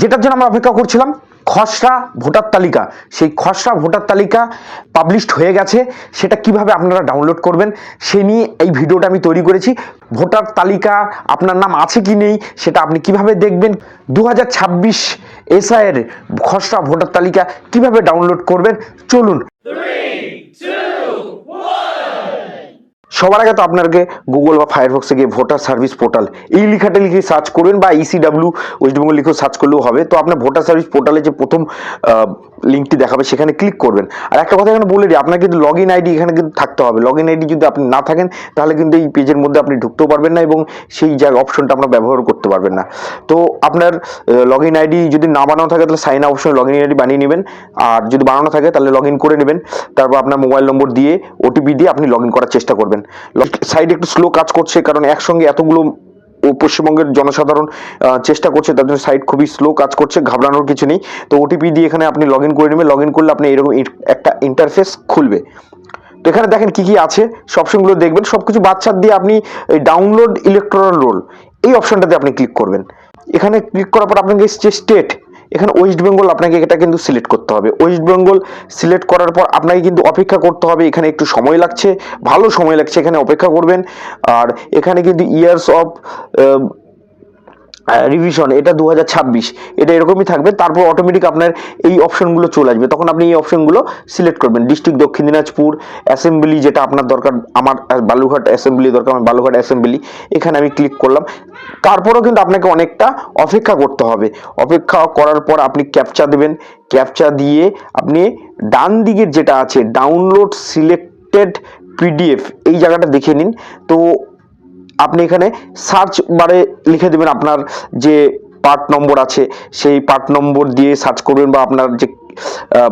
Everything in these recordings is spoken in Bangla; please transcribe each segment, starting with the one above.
যেটার জন্য আমরা অপেক্ষা করছিলাম, খসড়া ভোটার তালিকা। সেই খসড়া ভোটার তালিকা পাবলিশড হয়ে গেছে। সেটা কীভাবে আপনারা ডাউনলোড করবেন, সে নিয়ে এই ভিডিওটা আমি তৈরি করেছি। ভোটার তালিকা আপনার নাম আছে কি নেই, সেটা আপনি কীভাবে দেখবেন? দু হাজার ছাব্বিশ এসআইয়ের খসড়া ভোটার তালিকা কীভাবে ডাউনলোড করবেন? চলুন। সবার আগে তো আপনাকে গুগল বা ফায়ারফক্সে গিয়ে ভোটার সার্ভিস পোর্টাল এই লেখাটা লিখে সার্চ করবেন বা ইসিডাব্লিউ ওয়েস্টবেঙ্গল লিখে সার্চ করলেও হবে। তো আপনার ভোটার সার্ভিস পোর্টালে যে প্রথম লিঙ্কটি দেখাবে সেখানে ক্লিক করবেন। আর একটা কথা এখানে বলে দিই, আপনার কিন্তু লগ ইন আইডি এখানে কিন্তু থাকতে হবে। লগ ইন আইডি যদি আপনি না থাকেন, তাহলে কিন্তু এই পেজের মধ্যে আপনি ঢুকতেও পারবেন না এবং সেই জায়গা অপশনটা আপনার ব্যবহার করতে পারবেন না। তো আপনার লগ ইন আইডি যদি না বানানো থাকে, তাহলে সাইন অপশনে লগ ইন আইডি বানিয়ে নেবেন। আর যদি বানানো থাকে, তাহলে লগ ইন করে নেবেন। তারপর আপনার মোবাইল নম্বর দিয়ে ওটিপি দিয়ে আপনি লগ ইন করার চেষ্টা করবেন। সাইডে একটু স্লো কাজ করছে, কারণ একসঙ্গে এতগুলো ও পশ্চিমবঙ্গের জনসাধারণ চেষ্টা করছে, তার জন্য সাইট খুবই স্লো কাজ করছে, ঘাবড়ানোর কিছু নেই। তো ওটিপি দিয়ে এখানে আপনি লগ করে নেবেন লগ করলে আপনি এরকম একটা ইন্টারফেস খুলবে। তো এখানে দেখেন কি কি আছে, সব অপশনগুলো দেখবেন সব কিছু বাচ্চার দিয়ে আপনি ডাউনলোড ইলেকট্রাল রোল এই অপশনটাতে আপনি ক্লিক করবেন। এখানে ক্লিক করার পর আপনাকে স্টেট এখানে ওয়েস্ট বেঙ্গল আপনাকে এটা কিন্তু সিলেক্ট করতে হবে। ওয়েস্ট বেঙ্গল সিলেক্ট করার পর আপনাকে কিন্তু অপেক্ষা করতে হবে। এখানে একটু সময় লাগছে, ভালো সময় লাগছে এখানে অপেক্ষা করবেন। আর এখানে কিন্তু ইয়ার্স অফ রিভিশন এটা দু হাজার ছাব্বিশ। এটা এরকমই থাকবে, তারপর অটোমেটিক আপনার এই অপশনগুলো চলে আসবে। তখন আপনি এই অপশনগুলো সিলেক্ট করবেন। ডিস্ট্রিক্ট দক্ষিণ দিনাজপুর অ্যাসেম্বলি যেটা আপনার দরকার, আমার বালুঘাট অ্যাসেম্বলি দরকার, আমার বালুঘাট অ্যাসেম্বলি এখানে আমি ক্লিক করলাম। তারপরেও কিন্তু আপনাকে অনেকটা অপেক্ষা করতে হবে। অপেক্ষা করার পর আপনি ক্যাপচা দেবেন। ক্যাপচা দিয়ে আপনি ডান দিকের যেটা আছে ডাউনলোড সিলেক্টেড পিডিএফ এই জায়গাটা দেখে নিন। তো আপনি এখানে সার্চ বারে লিখে দেবেন আপনার যে পার্ট নম্বর আছে, সেই পার্ট নম্বর দিয়ে সার্চ করবেন বা আপনার যে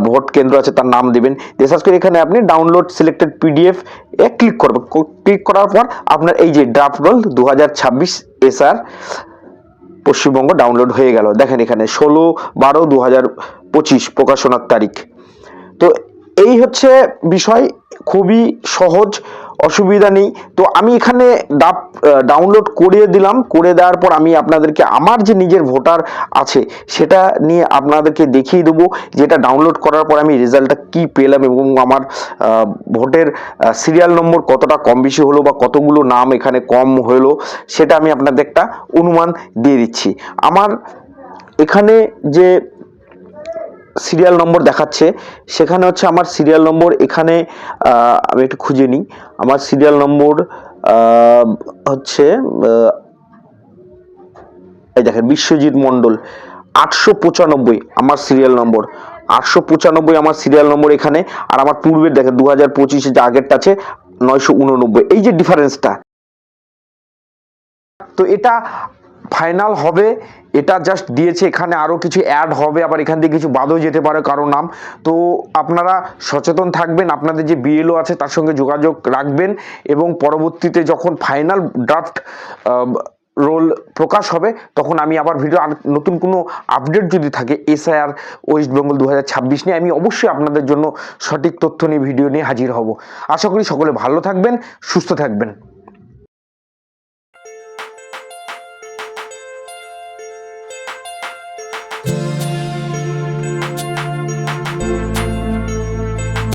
ভোট কেন্দ্র আছে তার নাম দেবেন। দিয়ে সার্চ করে এখানে আপনি ডাউনলোড সিলেক্টেড পিডিএফ এ ক্লিক করবেন। ক্লিক করার পর আপনার এই যে ড্রাফট রোল দু হাজার ছাব্বিশ পশ্চিমবঙ্গ ডাউনলোড হয়ে গেল। দেখেন এখানে ষোলো বারো দু হাজার পঁচিশ প্রকাশনার তারিখ। তো এই হচ্ছে বিষয়। খুবই সহজ, অসুবিধা নেই। তো আমি এখানে ডাপ ডাউনলোড করিয়ে দিলাম। করে দেওয়ার পর আমি আপনাদেরকে আমার যে নিজের ভোটার আছে, সেটা নিয়ে আপনাদেরকে দেখিয়ে দেবো। যেটা ডাউনলোড করার পর আমি রেজাল্টটা কি পেলাম এবং আমার ভোটের সিরিয়াল নম্বর কতটা কম বেশি হলো বা কতগুলো নাম এখানে কম হলো, সেটা আমি আপনাদের একটা অনুমান দিয়ে দিচ্ছি। আমার এখানে যে সিরিয়াল নম্বর দেখাচ্ছে। সেখানে হচ্ছে আমার সিরিয়াল নম্বর এখানে আমি একটু খুঁজে নিই। আমার সিরিয়াল নম্বর হচ্ছে এই দেখেন, বিশ্বজিৎ মণ্ডল, আটশো পঁচানব্বই আমার সিরিয়াল নম্বর আটশো পঁচানব্বই আমার সিরিয়াল নম্বর এখানে। আর আমার পূর্বের দেখেন দু হাজার পঁচিশে যে আগেরটা আছে, নয়শো উননব্বই। এই যে ডিফারেন্সটা তো এটা ফাইনাল হবে, এটা জাস্ট দিয়েছে, এখানে আরও কিছু অ্যাড হবে, আবার এখান থেকে কিছু বাদও যেতে পারে কারও নাম। তো আপনারা সচেতন থাকবেন, আপনাদের যে বিএলও আছে তার সঙ্গে যোগাযোগ রাখবেন এবং পরবর্তীতে যখন ফাইনাল ড্রাফট রোল প্রকাশ হবে, তখন আমি আবার ভিডিও আর নতুন কোনো আপডেট যদি থাকে এসআইআর ওয়েস্ট বেঙ্গল দু হাজার ছাব্বিশ নিয়ে, আমি অবশ্যই আপনাদের জন্য সঠিক তথ্য নিয়ে ভিডিও নিয়ে হাজির হব। আশা করি সকলে ভালো থাকবেন, সুস্থ থাকবেন।